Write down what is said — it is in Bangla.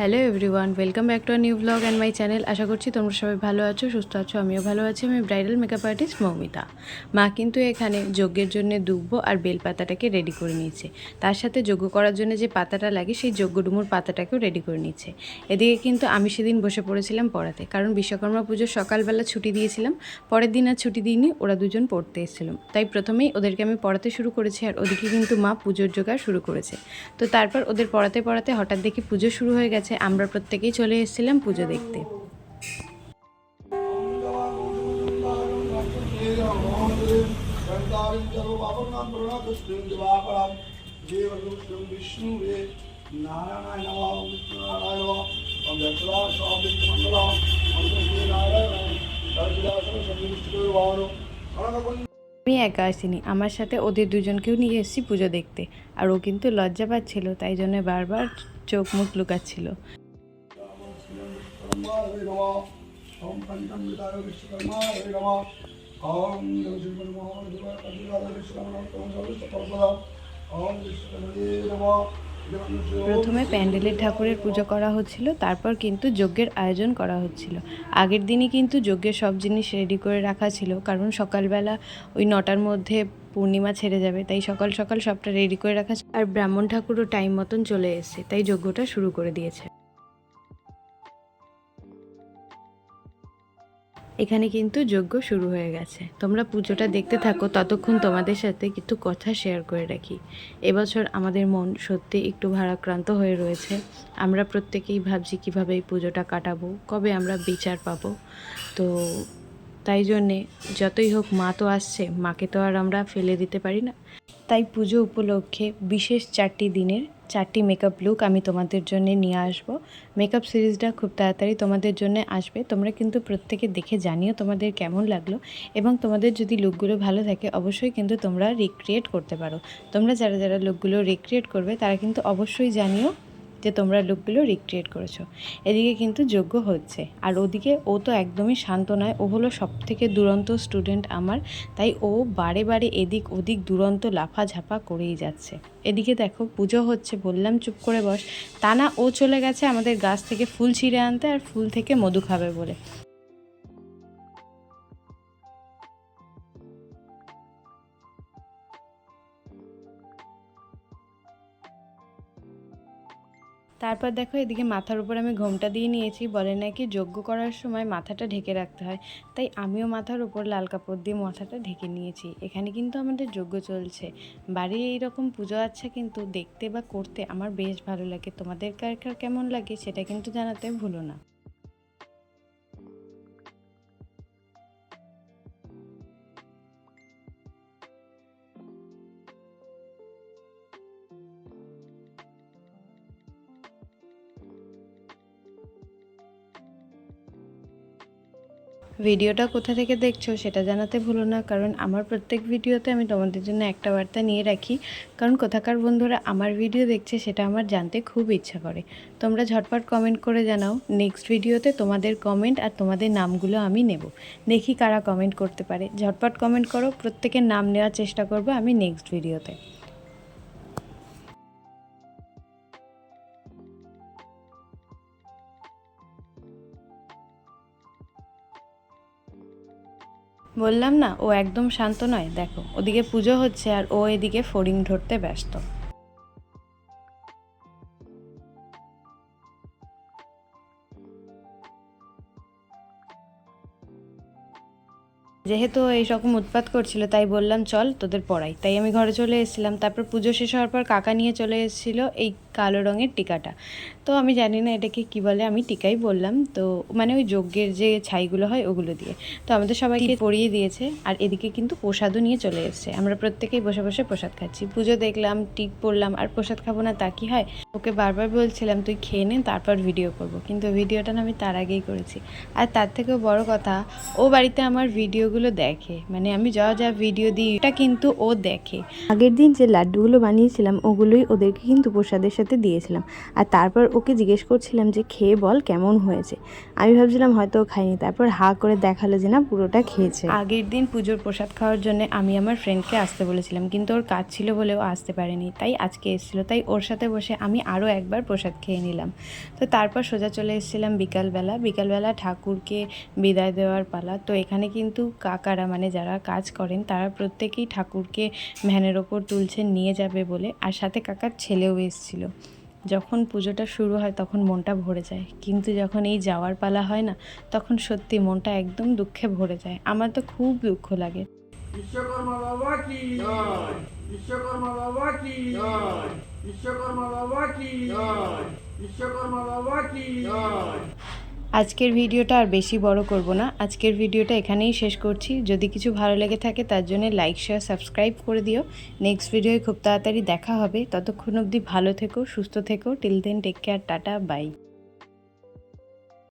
Hello everyone welcome back to our new blog and my channel আশা করছি তোমরা সবাই ভালো আছো, সুস্থ আছো, আমিও ভালো আছি। আমি ব্রাইডাল মেকআপ আর্টিস্ট মৌমিতা। মা কিন্তু এখানে যজ্ঞের জন্য দুব্ব আর বেলপাতাটাকে রেডি করে নিয়েছে। তার সাথে যজ্ঞ করার জন্য যে পাতাটা লাগে, সেই যজ্ঞ ডুমুর পাতাটাকেও রেডি করে নিচ্ছে এদিকে কিন্তু আমি সেদিন বসে পড়েছিলাম পড়াতে। কারণ বিশ্বকর্মা পুজোর সকালবেলা ছুটি দিয়েছিলাম। পরের দিন আর ছুটি দিইনি, ওরা দুজন পড়তে এসেছিল। তাই প্রথমেই ওদেরকে আমি পড়াতে শুরু করেছি আর ওদিকে কিন্তু মা পুজোর জোগাড় শুরু করেছে। তো তারপর ওদের পড়াতে পড়াতে হঠাৎ দেখি পুজো শুরু হয়ে গেছে। আমরা প্রত্যেকেই চলে এসেছিলাম পুজো দেখতে। নারায়ণ আমি একা আসিনি। আমার সাথে ওদের দুজনকেও নিয়ে এসেছি পুজো দেখতে। আর ও কিন্তু লজ্জা পাচ্ছিল, তাই জন্য বারবার চোখ মুখ লুকাচ্ছিল। প্রথমে প্যান্ডেলের ঠাকুরের পুজো করা হচ্ছিল, তারপর কিন্তু যজ্ঞের আয়োজন করা হচ্ছিল। আগের দিনই কিন্তু যজ্ঞের সব জিনিস রেডি করে রাখা ছিল, কারণ সকালবেলা ওই নটার মধ্যে পূর্ণিমা ছেড়ে যাবে, তাই সকাল সকাল সবটা রেডি করে রাখা আর ব্রাহ্মণ ঠাকুরও টাইম মতন চলে এসছে, তাই যজ্ঞটা শুরু করে দিয়েছে। এখানে কিন্তু যজ্ঞ শুরু হয়ে গেছে। তোমরা পুজোটা দেখতে থাকো, ততক্ষণ তোমাদের সাথে কিছু কথা শেয়ার করে রাখি। এবছর আমাদের মন সত্যি একটু ভারাক্রান্ত হয়ে রয়েছে। আমরা প্রত্যেকেই ভাবছি কীভাবে এই পুজোটা কাটাবো, কবে আমরা বিচার পাবো। তো তাই জন্যে যতই হোক মা তো আসছে, মাকে তো আর আমরা ফেলে দিতে পারি না। তাই পুজো উপলক্ষে বিশেষ চারটি দিনের চারটি মেকআপ লুক আমি তোমাদের জন্য নিয়ে আসব। মেকআপ সিরিজটা খুব তাড়াতাড়ি তোমাদের জন্য আসবে। তোমরা কিন্তু প্রত্যেকে দেখে জানিও তোমাদের কেমন লাগল এবং তোমাদের যদি লুকগুলো ভালো থাকে অবশ্যই কিন্তু তোমরা রিক্রিয়েট করতে পারো। তোমরা যারা যারা লুকগুলো রিক্রিয়েট করবে তারা কিন্তু অবশ্যই জানিও যে তোমরা লুকগুলো রিক্রিয়েট করেছ। এদিকে কিন্তু যোগ্য হচ্ছে। আর ওদিকে ও তো একদমই শান্ত নয়। ও হলো সব থেকে দুরন্ত স্টুডেন্ট আমার। তাই ও বারে বারে এদিক ওদিক দুরন্ত লাফা ঝাপা করেই যাচ্ছে। এদিকে দেখো পুজো হচ্ছে, বললাম চুপ করে বস। তা না, ও চলে গেছে আমাদের গাছ থেকে ফুল ছিঁড়ে আনতে আর ফুল থেকে মধু খাবে বলে। তারপর দেখো এদিকে মাথার উপর আমি ঘোমটা দিয়ে নিয়েছি, বলে নাকি যজ্ঞ করার সময় মাথাটা ঢেকে রাখতে হয়। তাই আমিও মাথার উপর লাল কাপড় দিয়ে মাথাটা ঢেকে নিয়েছি। এখানে কিন্তু আমাদের যজ্ঞ চলছে। বাড়ির এইরকম পুজো আচ্ছা কিন্তু দেখতে বা করতে আমার বেশ ভালো লাগে। তোমাদের কার কার কেমন লাগে সেটা কিন্তু জানাতে ভুলো না। ভিডিওটা কোথা থেকে দেখছ সেটা জানাতে ভুলো না, কারণ আমার প্রত্যেক ভিডিওতে আমি তোমাদের জন্য একটা বার্তা নিয়ে রাখি। কারণ কোথাকার বন্ধুরা আমার ভিডিও দেখছে সেটা আমার জানতে খুব ইচ্ছা করে। তোমরা ঝটপট কমেন্ট করে জানাও নেক্সট ভিডিওতে তোমাদের কমেন্ট আর তোমাদের নামগুলো আমি নেব। দেখি কারা কমেন্ট করতে পারে। ঝটপট কমেন্ট করো, প্রত্যেকের নাম নেওয়ার চেষ্টা করব আমি নেক্সট ভিডিওতে। বললাম না, ও একদম শান্ত নয়। দেখো, ওদিকে পুজো হচ্ছে আর ও এদিকে ফড়িং ধরতে ব্যস্ত। যেহেতু এই রকম উৎপাত করছিল, তাই বললাম, চল, তোদের পড়াই। তাই আমি ঘরে চলে এসেছিলাম। তারপর পুজো শেষ হওয়ার পর কাকা নিয়ে চলে এসেছিল এই কালো রঙের টিকাটা। তো আমি জানি না এটাকে কি বলে আমি টিকাই বললাম। তো মানে ওই যজ্ঞের যে ছাইগুলো হয় ওগুলো দিয়ে। তো আমাদের সবাইকে পরিয়ে দিয়েছে আর এদিকে কিন্তু প্রসাদও নিয়ে চলে এসেছে। আমরা প্রত্যেকেই বসে বসে প্রসাদ খাচ্ছি। পুজো দেখলাম টিক পড়লাম আর প্রসাদ খাব না তা কি হয়? ওকে বারবার বলছিলাম তুই খেয়ে নে তারপর ভিডিও করব। কিন্তু ভিডিওটা না আমি তার আগেই করেছি। আর তার থেকেও বড় কথা ও বাড়িতে আমার ভিডিওগুলো দেখে। মানে আমি যা যা ভিডিও দিই এটা কিন্তু ও দেখে। আগের দিন যে লাড্ডুগুলো বানিয়েছিলাম ওগুলোই ওদেরকে কিন্তু প্রসাদের সাথে হাতে দিয়েছিলাম। আর তারপর ওকে জিজ্ঞেস করছিলাম যে, খেয়ে বল, কেমন হয়েছে? আমি ভাবছিলাম হয়তো ও খায়নি। তারপর হা করে দেখাল যে, না, পুরোটা খেয়েছে। আগের দিন পুজোর প্রসাদ খাওয়ার জন্য আমি আমার ফ্রেন্ডকে আসতে বলেছিলাম, কিন্তু ওর কাজ ছিল বলেও আসতে পারেনি। তাই আজকে এসেছিল। তাই ওর সাথে বসে আমি আরও একবার প্রসাদ খেয়ে নিলাম। তো তারপর সোজা চলে এসেছিলাম বিকালবেলা। বিকালবেলা ঠাকুরকে বিদায় দেওয়ার পালা। তো এখানে কিন্তু কাকারা মানে যারা কাজ করেন, তারা প্রত্যেকেই ঠাকুরকে ভ্যানের ওপর তুলছেন নিয়ে যাবে বলে। আর সাথে কাকার ছেলেও এসেছিল। যখন পুজোটা শুরু হয় তখন মনটা ভরে যায়। কিন্তু যখন এই যাওয়ার পালা হয় না তখন সত্যি মনটা একদম দুঃখে ভরে যায়। আমার তো খুব দুঃখ লাগে। বিশ্বকর্মা বাবা কি? বিশ্বকর্মা বাবা কি? বিশ্বকর্মা বাবা কি? বিশ্বকর্মা বাবা কি? আজকের ভিডিওটা আর বেশি বড় করব না। আজকের ভিডিওটা এখানেই শেষ করছি। যদি কিছু ভালো লেগে থাকে তার জন্য লাইক শেয়ার সাবস্ক্রাইব করে দিও। নেক্সট ভিডিওয় খুব তাড়াতাড়ি দেখা হবে। ততক্ষণ অবধি ভালো থেকো, সুস্থ থেকো। Till then take care tata bye